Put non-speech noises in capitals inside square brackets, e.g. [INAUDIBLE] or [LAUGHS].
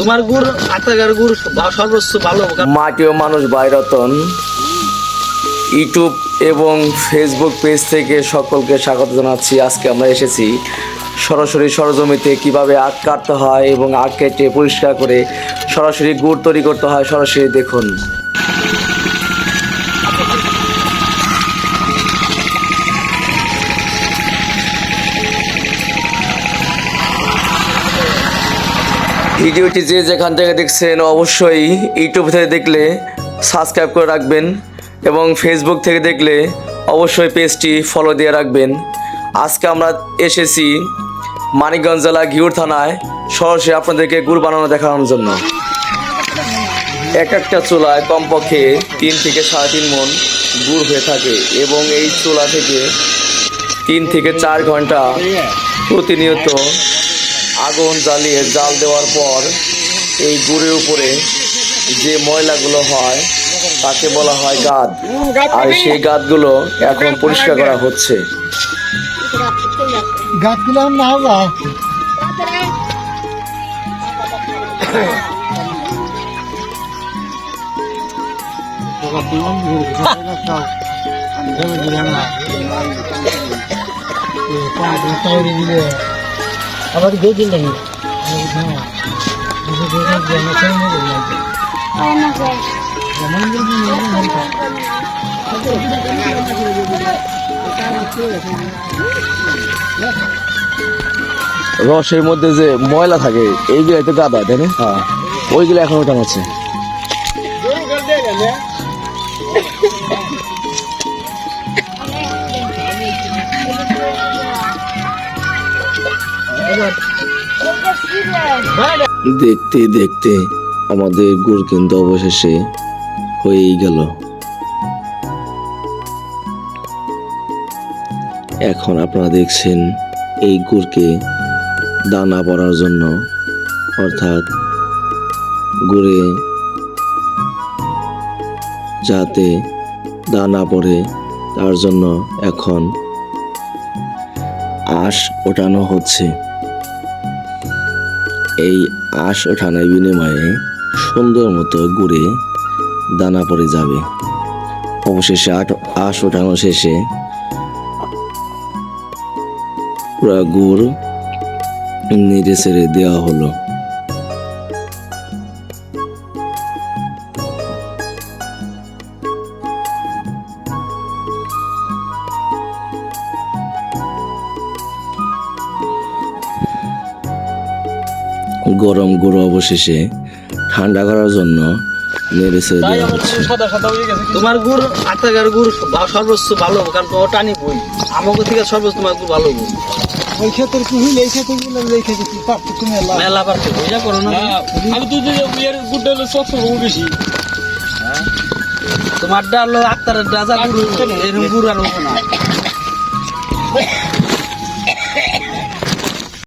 তোমার গুড় আটাগার গুড় সর্বোচ্চ ভালো মাটি ও মানুষ বাইরতন। ইউটিউব এবং ফেসবুক পেজ থেকে সকলকে স্বাগত জানাচ্ছি। আজকে আমরা এসেছি সরাসরি সরজমিতে কীভাবে আখ কাটতে হয় এবং আখ কেটে পরিষ্কার করে সরাসরি গুড় তৈরি করতে হয়। সরাসরি দেখুন। ভিডিওটি যে যেখান থেকে দেখছেন অবশ্যই ইউটিউব থেকে দেখলে সাবস্ক্রাইব করে রাখবেন এবং ফেসবুক থেকে দেখলে অবশ্যই পেজটি ফলো দিয়ে রাখবেন। আজকে আমরা এসেছি মানিকগঞ্জ জেলা ঘিউর থানায়। সরাসরি আপনাদেরকে গুড় বানানো দেখানোর জন্য। এক একটা চুলায় কমপক্ষে তিন থেকে সাড়ে তিন মন গুড় হয়ে থাকে এবং এই চুলা থেকে তিন থেকে চার ঘণ্টা প্রতিনিয়ত আগুন জ্বালিয়ে জাল দেওয়ার পর এই গুড়ের উপরে যে ময়লাগুলো হয় তাকে বলা হয় গাদ। আর সেই গাদগুলো এখন পরিষ্কার করা হচ্ছে। না [LAUGHS] যায় দু দিন লাগে। রসের মধ্যে যে ময়লা থাকে এইগুলো তো গাদা তাই না? হ্যাঁ। ওইগুলো এখন ওঠানো হচ্ছে দেখতে দেখতে আমাদের গুড় কিন্তু অবশেষে হয়েই গেল। এখন আপনারা দেখছেন এই গুড়কে দানা পড়ার জন্য, অর্থাৎ গুড়ে যাতে দানা পড়ে তার জন্য এখন আশ ওঠানো হচ্ছে। এই আঁশ ওঠানায় বিনিময়ে সুন্দর মতো ঘুরে দানা পড়ে যাবে। অবশেষে আট- আঁশ ওঠানো শেষে পুরা গুড় নেড়ে ছেড়ে দেওয়া হলো। গরম গুঁড়ো অবশেষে ঠান্ডা করার জন্য নেড়ে ছেড়ে দেওয়া হচ্ছে। হয়ে তোমার গুড় আটাগার গুড় বা- সর্বোচ্চ ভালো কারণ টানি বই। আমাকে থেকে সর্বোচ্চ তোমার গুড় ভালো ওই ক্ষেত্রে কি হইলে এই ক্ষেত্রে গুলো এই ক্ষেত্রে কি পাপ তুমি মেলা বুঝা করো না। হ্যাঁ, আমি তো যে এর গুড়টা হলো সব সব বেশি। তোমার ডা হলো আক্তারের রাজা গুড় এরকম গুড় আর না।